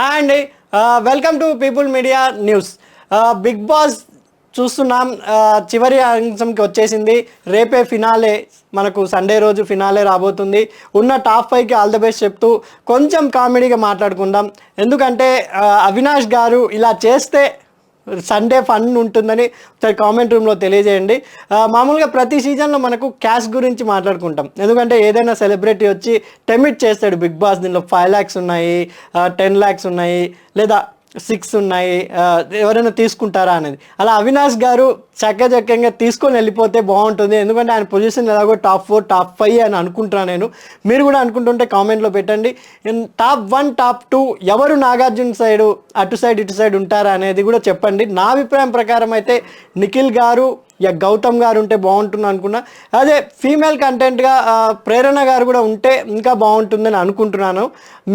Hi అండి welcome to people media news Bigg Boss చూస్తున్నాం. Uh, చివరి అంశంకి వచ్చేసింది. రేపే ఫినాలే మనకు సండే రోజు ఫినాలే రాబోతుంది. ఉన్న టాప్ ఫైవ్కి ఆల్ ద బెస్ట్ చెప్తూ కొంచెం కామెడీగా మాట్లాడుకుందాం. ఎందుకంటే uh, అవినాష్ గారు ఇలా చేస్తే సండే ఫన్ ఉంటుందని ఒకసారి కామెంట్ రూమ్లో తెలియజేయండి. మామూలుగా ప్రతి సీజన్లో మనకు క్యాష్ గురించి మాట్లాడుకుంటాం. ఎందుకంటే ఏదైనా సెలబ్రిటీ వచ్చి టెమిట్ చేస్తాడు బిగ్ బాస్ దీనిలో ఫైవ్ ల్యాక్స్ ఉన్నాయి టెన్ ల్యాక్స్ ఉన్నాయి లేదా సిక్స్ ఉన్నాయి ఎవరైనా తీసుకుంటారా అనేది. అలా అవినాష్ గారు చక్కచక్కంగా తీసుకొని వెళ్ళిపోతే బాగుంటుంది. ఎందుకంటే ఆయన పొజిషన్ ఎలాగో టాప్ ఫోర్ టాప్ ఫైవ్ అని అనుకుంటున్నాను నేను. మీరు కూడా అనుకుంటుంటే కామెంట్లో పెట్టండి. టాప్ వన్ టాప్ టూ ఎవరు నాగార్జున సైడు అటు సైడ్ ఇటు సైడ్ ఉంటారా అనేది కూడా చెప్పండి. నా అభిప్రాయం ప్రకారం అయితే నిఖిల్ గారు ఇక గౌతమ్ గారు ఉంటే బాగుంటుంది అనుకున్నా. అదే ఫీమేల్ కంటెంట్గా ప్రేరణ గారు కూడా ఉంటే ఇంకా బాగుంటుందని అనుకుంటున్నాను.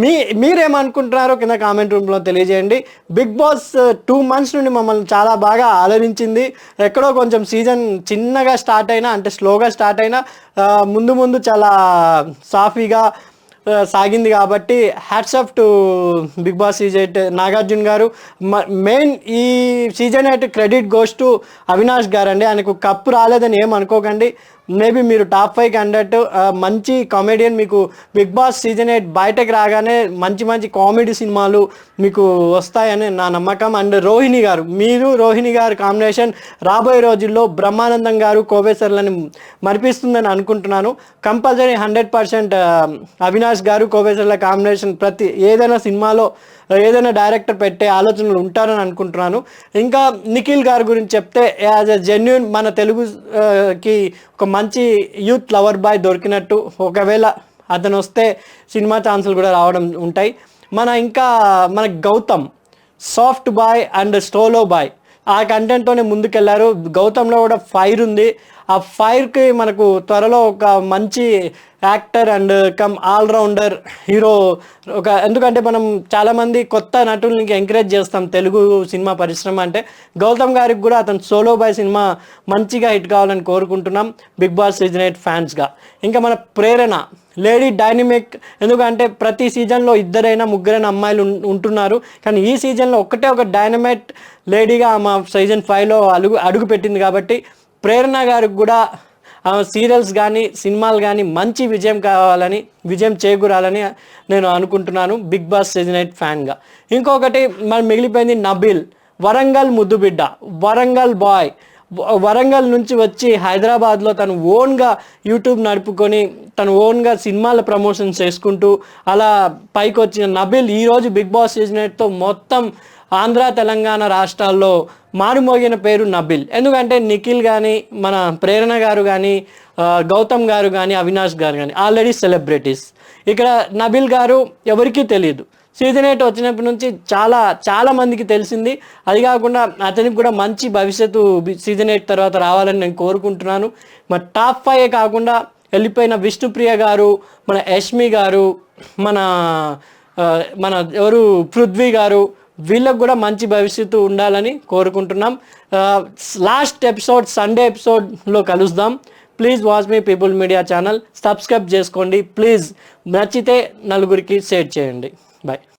మీ మీరేమనుకుంటున్నారో కింద కామెంట్ రూమ్లో తెలియజేయండి. బిగ్ బాస్ టూ మంత్స్ నుండి మమ్మల్ని చాలా బాగా ఆదరించింది. ఎక్కడో కొంచెం సీజన్ చిన్నగా స్టార్ట్ అయినా అంటే స్లోగా స్టార్ట్ అయినా ముందు ముందు చాలా సాఫీగా సాగింది కాబట్టి hats off to Bigg Boss season Nagarjun Nagarjuna గారు. మెయిన్ ఈ season eight credit goes to Avinash గారు అండి ఆయనకు కప్పు రాలేదని ఏం అనుకోకండి. మేబీ మీరు టాప్ ఫైవ్ అన్నట్టు మంచి కామెడియన్ మీకు బిగ్ బాస్ సీజన్ ఎయిట్ బయటకు రాగానే మంచి మంచి కామెడీ సినిమాలు మీకు వస్తాయని నా నమ్మకం. అండ్ రోహిణి గారు మీరు రోహిణి గారు కాంబినేషన్ రాబోయే రోజుల్లో బ్రహ్మానందం గారు కోవేశ్వర్లని మరిపిస్తుందని అనుకుంటున్నాను. కంపల్సరీ హండ్రెడ్ పర్సెంట్ అవినాష్ గారు కోవేశ్వర్ల కాంబినేషన్ ప్రతి ఏదైనా సినిమాలో ఏదైనా డైరెక్టర్ పెట్టే ఆలోచనలు ఉంటారని అనుకుంటున్నాను. ఇంకా నిఖిల్ గారి గురించి చెప్తే యాజ్ ఎ జెన్యున్ మన తెలుగుకి ఒక మంచి యూత్ లవర్ బాయ్ దొరికినట్టు ఒకవేళ అతను వస్తే సినిమా ఛాన్సులు కూడా రావడం ఉంటాయి. మన ఇంకా మన Gautam soft boy and solo boy ఆ కంటెంట్తోనే ముందుకెళ్ళారు. గౌతమ్లో కూడా ఫైర్ ఉంది. ఆ ఫైర్కి మనకు త్వరలో ఒక మంచి actor and come allrounder hero ఒక ఎందుకంటే మనం చాలామంది కొత్త నటుల్ని ఎంకరేజ్ చేస్తాం తెలుగు సినిమా పరిశ్రమ అంటే. గౌతమ్ గారికి కూడా అతను సోలో బాయ్ సినిమా మంచిగా హిట్ కావాలని కోరుకుంటున్నాం. బిగ్ బాస్ సీజన్ ఎయిట్ ఫ్యాన్స్గా ఇంకా మన ప్రేరణ. లేడీ డైనమిక్ ఎందుకంటే ప్రతి సీజన్లో ఇద్దరైనా ముగ్గురైన అమ్మాయిలు ఉంటున్నారు. కానీ ఈ సీజన్లో ఒకటే ఒక డైనమైట్ లేడీగా మా సీజన్ ఫైవ్లో అడుగు అడుగు పెట్టింది కాబట్టి ప్రేరణ గారికి కూడా సీరియల్స్ కానీ సినిమాలు కానీ మంచి విజయం కావాలని విజయం చేకూరాలని నేను అనుకుంటున్నాను బిగ్ బాస్ సీజన్ ఎయిట్ ఫ్యాన్గా. ఇంకొకటి మరి మిగిలిపోయింది నబిల్ వరంగల్ ముద్దుబిడ్డ వరంగల్ బాయ్. వరంగల్ నుంచి వచ్చి హైదరాబాద్లో తను ఓన్గా యూట్యూబ్ నడుపుకొని తను ఓన్గా సినిమాల ప్రమోషన్స్ చేసుకుంటూ అలా పైకి వచ్చిన నబిల్ ఈరోజు బిగ్ బాస్ సీజన్ ఎయిట్తో మొత్తం ఆంధ్ర తెలంగాణ రాష్ట్రాల్లో మారుమోగిన పేరు నబిల్. ఎందుకంటే నిఖిల్ కానీ మన ప్రేరణ గారు కానీ గౌతమ్ గారు కానీ అవినాష్ గారు కానీ ఆల్రెడీ సెలబ్రిటీస్. ఇక్కడ నబిల్ గారు ఎవరికీ తెలియదు సీజన్ ఎయిట్ వచ్చినప్పటి నుంచి చాలా చాలా మందికి తెలిసింది. అది కాకుండా అతనికి కూడా మంచి భవిష్యత్తు సీజన్ ఎయిట్ తర్వాత రావాలని నేను కోరుకుంటున్నాను. మరి టాప్ ఫైవ్ కాకుండా వెళ్ళిపోయిన విష్ణుప్రియ గారు మన యష్మి గారు మన మన ఎవరు పృథ్వీ గారు వీళ్ళకు కూడా మంచి భవిష్యత్తు ఉండాలని కోరుకుంటున్నాం. లాస్ట్ ఎపిసోడ్ సండే ఎపిసోడ్లో కలుద్దాం. ప్లీజ్ వాచ్ మీ పీపుల్ మీడియా ఛానల్. సబ్స్క్రైబ్ చేసుకోండి. ప్లీజ్ నచ్చితే నలుగురికి షేర్ చేయండి. బాయ్